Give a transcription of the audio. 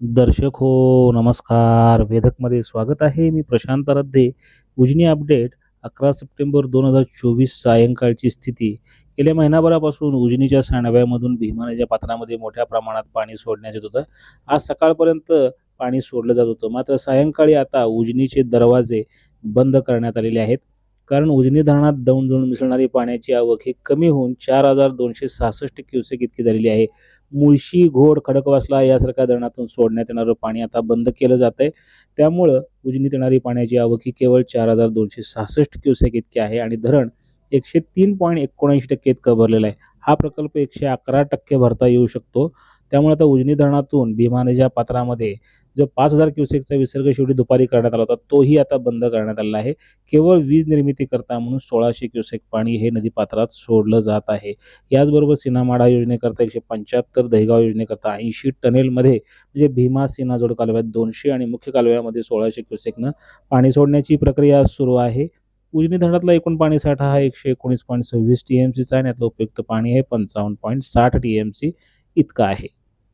दर्शक हो नमस्कार. वेधकमध्ये स्वागत आहे. मी प्रशांत रद्दे. उजनी अपडेट अकरा सप्टेंबर दोन हजार चोवीस सायंकाळची स्थिती. गेल्या महिनाभरापासून उजनीच्या सांडव्यामधून भीमा नदीच्या पात्रामध्ये मोठ्या प्रमाणात पाणी सोडण्यात येत होतं. आज सकाळपर्यंत पाणी सोडलं जात होतं. मात्र सायंकाळी आता उजनीचे दरवाजे बंद करण्यात आलेले आहेत. कारण उजनी धरणात दौंड जाऊन मिसळणारी पाण्याची आवक ही कमी होऊन चार हजार दोनशे सहासष्ट क्युसेक इतकी झालेली आहे. मुळशी घोड खडकवासला यासारख्या धरणातून सोडण्यात येणारं पाणी आता बंद केलं जात आहे त्यामुळं उजनीत येणारी पाण्याची आवक ही केवळ चार हजार दोनशे सहासष्ट क्युसेक इतकी आहे आणि धरण एकशे तीन पॉईंट एकोणऐंशी टक्के इतकं भरलेलं आहे. हा प्रकल्प एकशे अकरा टक्के भरता येऊ शकतो. त्यामुळे आता उजनी धरणातून भीमा पात्रामध्ये जो पाच हजार क्युसेकचा विसर्ग शेवटी दुपारी करण्यात आला होता तोही आता बंद करण्यात आला आहे. केवळ वीज निर्मिती करता म्हणून सोळाशे क्युसेक पाणी हे नदीपात्रात सोडलं जात आहे. याचबरोबर सिनामाडा योजनेकरता एकशे पंच्याहत्तर दहिगाव योजनेकरता ऐंशी टनेलमध्ये म्हणजे भीमा सिना जोड कालव्यात दोनशे आणि मुख्य कालव्यामध्ये सोळाशे क्युसेकनं पाणी सोडण्याची प्रक्रिया सुरू आहे. उजनी धरणातला एकूण पाणी साठा हा एकशे एकोणीस पॉईंट सव्वीस टी एम सीचा आणि यातलं उपयुक्त पाणी हे पंचावन्न पॉईंट साठ टी एम सी इतकं आहे.